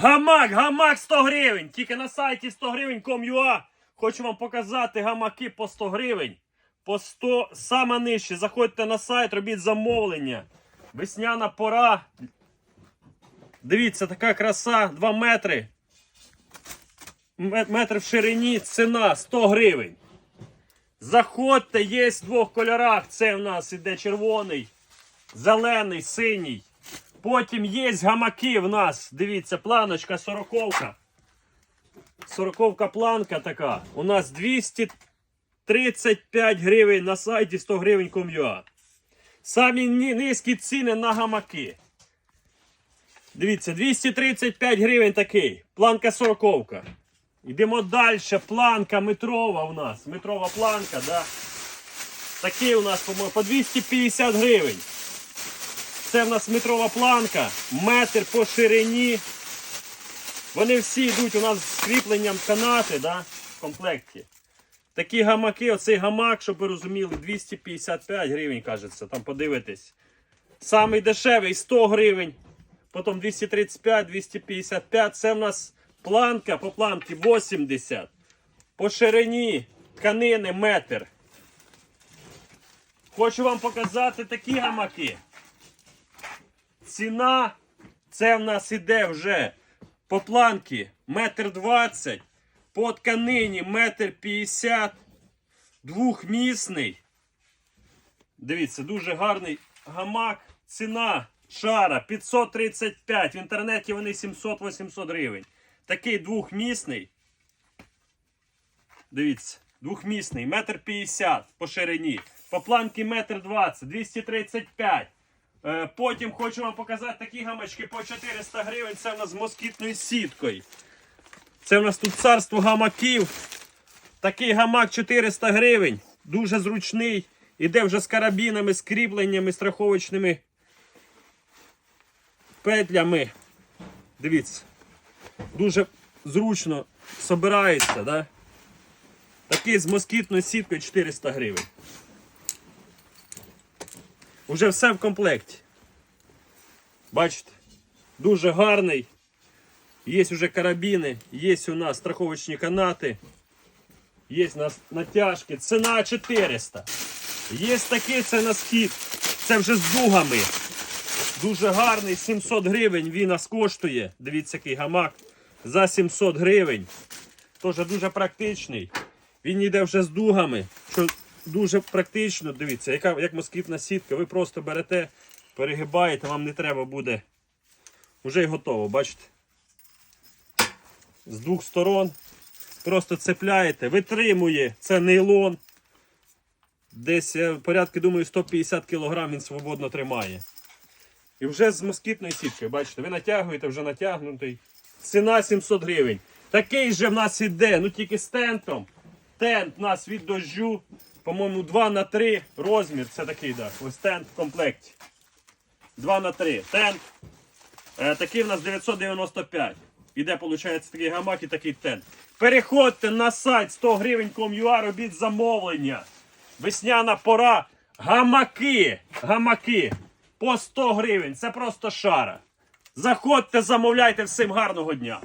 Гамак, гамак 100 гривень. Тільки на сайті 100 гривень com.ua. Хочу вам показати гамаки по 100 гривень. По 100, саме нижче. Заходьте на сайт, робіть замовлення. Весняна пора. Дивіться, така краса, 2 метри. Метр в ширині, ціна 100 гривень. Заходьте, є в двох кольорах. Це в нас іде червоний, зелений, синій. Потім є гамаки в нас. Дивіться, планочка сороковка. Сороковка планка така. У нас 235 гривень на сайті 100 гривень ком'юа. Самі низькі ціни на гамаки. Дивіться, 235 гривень такий. Планка сороковка. Йдемо далі. Планка метрова у нас. Метрова планка, да. Такий у нас, по-моєму, по 250 гривень. Це в нас метрова планка, метр по ширині. Вони всі йдуть у нас з кріпленням канати да, в комплекті. Такі гамаки, оцей гамак, щоб ви розуміли, 255 гривень, кажеться, там подивитесь. Самий дешевий 100 гривень, потім 235, 255. Це в нас планка по планці 80. По ширині тканини метр. Хочу вам показати такі гамаки. Ціна, це в нас іде вже по планки метр двадцять, по тканині метр п'ятдесят, двохмісний. Дивіться, дуже гарний гамак. Ціна шара 535. В інтернеті вони 700-800 гривень. Такий двохмісний. Дивіться, двохмісний, метр п'ятдесят по ширині. По планки метр двадцять, 235. Е, Потім хочу вам показати такі гамачки по 400 гривень. Це в нас з москітною сіткою. Це в нас тут царство гамаків. Такий гамак 400 гривень. Дуже зручний. Іде вже з карабінами, з кріпленнями, страховочними петлями. Дивіться. Дуже зручно собирається. Да? Такий з москітною сіткою 400 гривень. Уже все в комплекті. Бачите? Дуже гарний. Є вже карабіни, є у нас страховочні канати, є у нас натяжки. Ціна 400. Є такий, це на схід. Це вже з дугами. Дуже гарний, 700 гривень він нас коштує. Дивіться, який гамак. За 700 гривень. Теж дуже практичний. Він йде вже з дугами, дуже практично. Дивіться, яка, як москітна сітка. Ви просто берете, перегибаєте, вам не треба буде. Уже й готово, бачите? З двох сторон. Просто цепляєте, витримує. Це нейлон. Десь порядки, думаю, 150 кг він свободно тримає. І вже з москітною сіткою, бачите, ви натягуєте, вже натягнутий. Ціна 700 гривень. Такий же в нас іде, ну тільки з тентом. Тент у нас від дождю, по-моєму, 2 на 3 розмір. Це такий, да. Ось тент в комплекті. 2 на 3 Тент. Е, такий в нас 995. Іде, виходить, такий гамак і такий тент. Переходьте на сайт 100 гривень com.ua, робіть замовлення. Весняна пора. Гамаки. Гамаки. По 100 гривень. Це просто шара. Заходьте, замовляйте всім гарного дня.